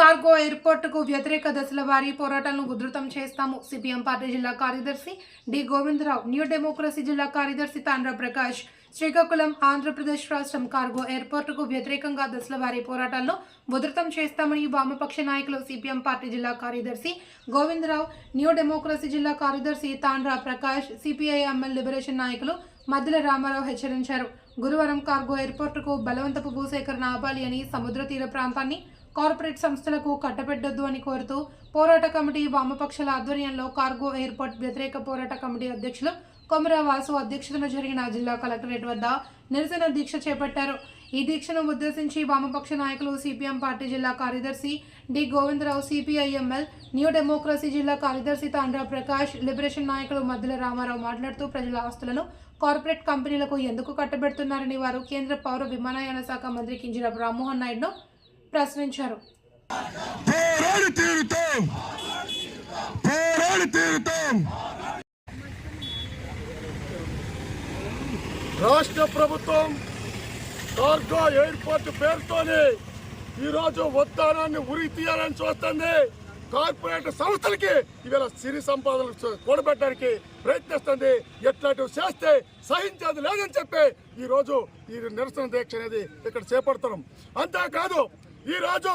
Cargo ఎయిర్పోర్టుకు వ్యతిరేక దశల వారీ పోరాటాలను ఉధృతం చేస్తాము. సిపిఎం పార్టీ జిల్లా కార్యదర్శి డి. గోవిందరావు న్యూ డెమోక్రసీ జిల్లా కార్యదర్శి తాండ్ర ప్రకాష్ శ్రీకాకుళం ఆంధ్రప్రదేశ్ రాష్ట్రం కార్గో ఎయిర్పోర్టుకు వ్యతిరేకంగా దశల వారీ పోరాటాలను ఉధృతం చేస్తామని వామపక్ష నాయకులు సిపిఎం పార్టీ జిల్లా కార్యదర్శి గోవిందరావు న్యూ డెమోక్రసీ జిల్లా కార్యదర్శి Tandra Prakash CPI ML liberation నాయకులు మధ్యల రామారావు హెచ్చరించారు. గురువారం కార్గో ఎయిర్పోర్టుకు బలవంతపు భూసేకరణ ఆపాలి అని సముద్ర తీర ప్రాంతాన్ని కార్పొరేట్ సంస్థలకు కట్టబెట్టొద్దు అని కోరుతూ పోరాట కమిటీ వామపక్షాల ఆధ్వర్యంలో కార్గో ఎయిర్పోర్ట్ వ్యతిరేక పోరాట కమిటీ అధ్యక్షులు కొమరా వాసు అధ్యక్షతన జరిగిన జిల్లా కలెక్టరేట్ వద్ద నిరసన దీక్ష చేపట్టారు. ఈ దీక్షను ఉద్దేశించి వామపక్ష నాయకులు సిపిఎం పార్టీ జిల్లా కార్యదర్శి D Govindarao CPIML new democracy జిల్లా కార్యదర్శి తాండ్రా ప్రకాష్ లిబరేషన్ నాయకులు మద్దుల రామారావు మాట్లాడుతూ ప్రజల ఆస్తులను కార్పొరేట్ కంపెనీలకు ఎందుకు కట్టబెడుతున్నారని వారు కేంద్ర పౌర విమానయాన శాఖ మంత్రి కింజరాపు రామ్మోహన్ నాయుడును ప్రశ్నించారు. రాష్ట్ర ప్రభుత్వం కార్గో ఎయిర్పోర్ట్ పేరుతోనే ఈరోజు ఉద్దానాన్ని ఉరి తీయాలని చూస్తుంది. కార్పొరేట్ సంస్థలకి ఇవాళ సిరి సంపాదనలు కూడబెట్టడానికి ప్రయత్నిస్తుంది. ఎట్లాంటివి చేస్తే సహించేది లేదని చెప్పి ఈ రోజు ఈ నిరసన దీక్ష అనేది ఇక్కడ చేపడుతున్నాం అంతేకాదు ఈ రోజు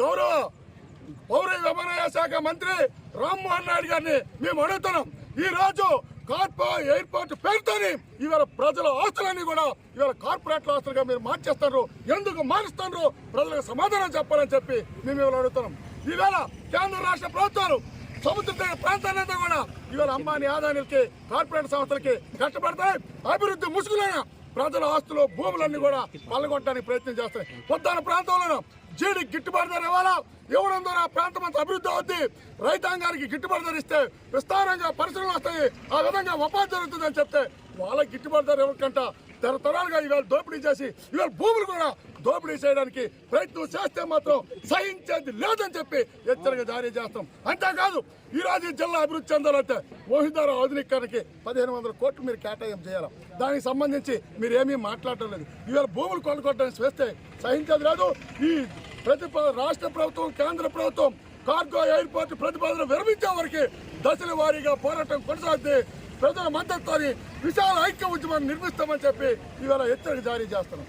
గౌరవ పౌర విమానయాన శాఖ మంత్రి రామ్మోహన్ నాయుడు గారిని మేము అడుగుతున్నాం. ఈ రోజు కార్పో ఎయిర్పోర్ట్ పేరుతోని ఇవాళ ప్రజల ఆస్తులన్నీ కూడా ఇవాళ కార్పొరేట్ ఆస్తులుగా మీరు మార్చేస్తారు ఎందుకు మారుస్తున్నారు? ప్రజలకు సమాధానం చెప్పాలని చెప్పి మేము ఇవాళ అడుగుతున్నాం. ఈవేళ కేంద్ర రాష్ట్ర ప్రభుత్వాలు సముద్ర తీర ప్రాంతాలంతా కూడా ఇవాళ అంబానీ ఆదాయాలకి కార్పొరేట్ సంస్థలకి కష్టపడతాయి. అభివృద్ధి ముసుగులైన ప్రజల ఆస్తులు భూములన్నీ కూడా పల్లగొట్టడానికి ప్రయత్నం చేస్తాయి. ఉద్దాన ప్రాంతంలోనూ జీడి గిట్టుబాటు ధర ఇవ్వాలా? ఇవ్వడం ద్వారా ఆ ప్రాంతం అంతా అభివృద్ధి అవుద్ది. రైతాంగానికి గిట్టుబాటు ధర ఇస్తే విస్తారంగా పరిశ్రమలు వస్తాయి. ఆ విధంగా ఉపాధి జరుగుతుందని చెప్తే వాళ్ళకి గిట్టుబాటు ధర ఇవ్వకంట తరతరాలుగా ఇవాళ దోపిడీ చేసి ఇవాళ భూములు కూడా దోపిడీ చేయడానికి ప్రయత్నం చేస్తే మాత్రం సహించేది లేదని చెప్పి హెచ్చరిక జారీ చేస్తాం. అంతేకాదు ఈరోజు జిల్లా అభివృద్ధి చెందాలంటే ఓహిదార ఆధునీకరణకి పదిహేను వందల కోట్లు మీరు కేటాయం చేయాలి. దానికి సంబంధించి మీరు ఏమీ మాట్లాడటం లేదు. ఈవేళ భూములు కొనుక్కోవడానికి చేస్తే సహించేది లేదు. ఈ ప్రతి రాష్ట్ర ప్రభుత్వం కేంద్ర ప్రభుత్వం కార్గో ఎయిర్పోర్ట్ ప్రతిపాదన విరమించే వరకు దశల వారీగా పోరాటం కొనసాగుతుంది ప్రజల మద్దతుతోని విశాల ఐక్య ఉద్యమాన్ని నిర్మిస్తామని చెప్పి ఇవాళ హెచ్చరిక జారీ చేస్తున్నాం.